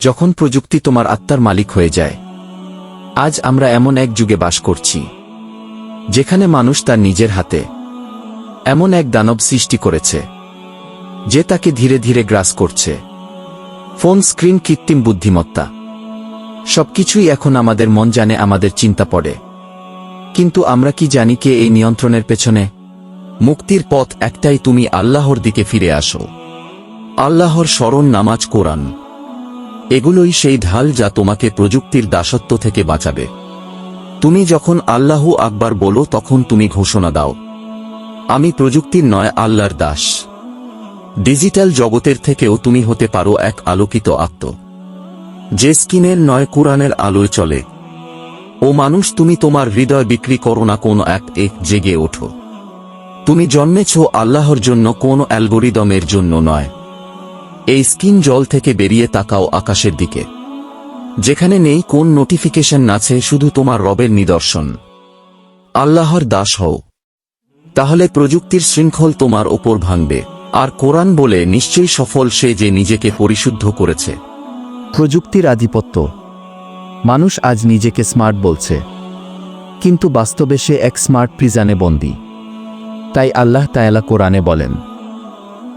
যখন প্রযুক্তি তোমার আত্মার মালিক হয়ে যায়, আজ আমরা এমন এক যুগে বাস করছি, যেখানে মানুষ তার নিজের হাতে এমন এক দানব সৃষ্টি করেছে, যে তাকে ধীরে ধীরে গ্রাস করছে। ফোন, স্ক্রিন, কৃত্রিম বুদ্ধিমত্তা, সবকিছুই এখন আমাদের মন জানে আমাদের চিন্তা পড়ে। কিন্তু আমরা কি জানি কে এই নিয়ন্ত্রণের পেছনে? মুক্তির পথ একটাই তুমি আল্লাহর দিকে ফিরে আসো। আল্লাহর স্মরণ নামাজ কোরআন। এগুলোই সেই ঢাল যা তোমাকে প্রযুক্তির দাসত্ব থেকে বাঁচাবে। তুমি যখন আল্লাহু আকবার বলো, তখন তুমি ঘোষণা দাও। আমি প্রযুক্তির নয়, আল্লাহর দাস। ডিজিটাল জগতের থেকেও তুমি হতে পারো এক আলোকিত আত্ম। যে স্কিনের নয়, কোরআনের আলোয় চলে। ও মানুষ, তুমি তোমার হৃদয় বিক্রি করো না কোনো এক এক জেগে ওঠো। তুমি জন্মেছ আল্লাহর জন্য, কোন অ্যালগোরিদমের জন্য নয়। এই স্কিন জল থেকে বেরিয়ে তাকাও আকাশের দিকে। যেখানে নেই কোন নোটিফিকেশন আছে, শুধু তোমার রবের নিদর্শন। আল্লাহর দাস হও। তাহলে প্রযুক্তির শৃঙ্খল তোমার ওপর ভাঙবে। আর কোরআন বলে নিশ্চয়ই সফল সে যে নিজেকে পরিশুদ্ধ করেছে। প্রযুক্তির আধিপত্য। মানুষ আজ নিজেকে স্মার্ট বলছে। কিন্তু বাস্তবে সে এক স্মার্ট প্রিজানে বন্দী। তাই আল্লাহ তায়ালা কোরআনে বলেন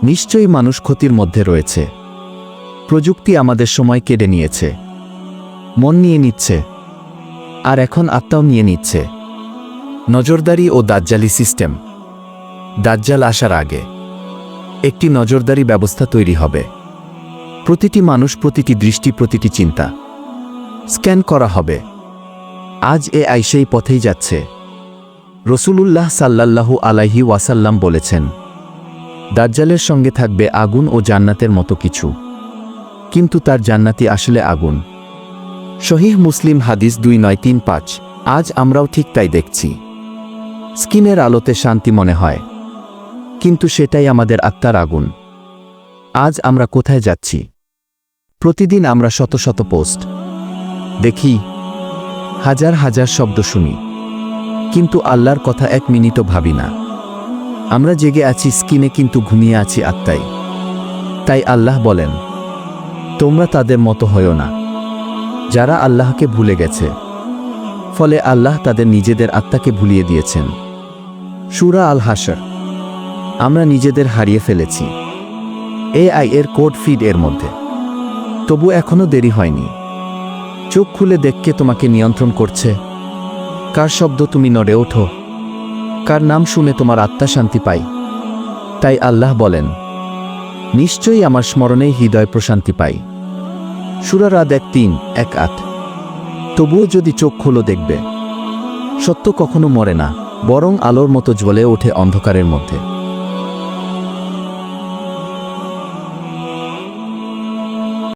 নিশ্চয়ই মানুষ ক্ষতির মধ্যে রয়েছে। প্রযুক্তি আমাদের সময় কেড়ে নিয়েছে। মন নিয়ে নিচ্ছে। আর এখন আত্মাও নিয়ে নিচ্ছে। নজরদারি ও দাজ্জালি সিস্টেম। দাজ্জাল আসার আগে একটি নজরদারি ব্যবস্থা তৈরি হবে। প্রতিটি মানুষ প্রতিটি দৃষ্টি, প্রতিটি চিন্তা স্ক্যান করা হবে। আজ এ আই সেই পথেই যাচ্ছে। রসুলুল্লাহ সাল্লাল্লাহু আলাইহি ওয়াসাল্লাম বলেছেন দাজ্জালের সঙ্গে থাকবে আগুন ও জান্নাতের মতো কিছু। কিন্তু তার জান্নাতি আসলে আগুন। শহীহ মুসলিম হাদিস দুই নয় তিন পাঁচ। আজ আমরাও ঠিক তাই দেখছি। স্কিনের আলোতে শান্তি মনে হয়। কিন্তু সেটাই আমাদের আত্মার আগুন। আজ আমরা কোথায় যাচ্ছি? প্রতিদিন আমরা শত শত পোস্ট। দেখি। হাজার হাজার শব্দ শুনি। কিন্তু আল্লাহর কথা এক মিনিটও ভাবি না। আমরা জেগে আছি, স্কিনে কিন্তু ঘুমিয়ে আছি আত্মাই। তাই আল্লাহ বলেন, তোমরা তাদের মতো হয়েও না, যারা আল্লাহকে ভুলে গেছে। ফলে আল্লাহ তাদের নিজেদের আত্মাকে ভুলিয়ে দিয়েছেন। সুরা আল হাসার আমরা নিজেদের হারিয়ে ফেলেছি। এ আই এর কোড ফিড এর মধ্যে। তবু এখনও দেরি হয়নি। চোখ খুলে দেখকে তোমাকে নিয়ন্ত্রণ করছে। কার শব্দ তুমি নড়ে ওঠো? কার নাম শুনে তোমার আত্মা শান্তি পাই তাই আল্লাহ বলেন, নিশ্চয়ই আমার স্মরণে হৃদয় প্রশান্তি পাই সুরারাদ এক তিন, এক আট। তবুও যদি চোখ খুলো দেখবে, সত্য কখনো মরে না, বরং আলোর মতো জ্বলে ওঠে অন্ধকারের মধ্যে।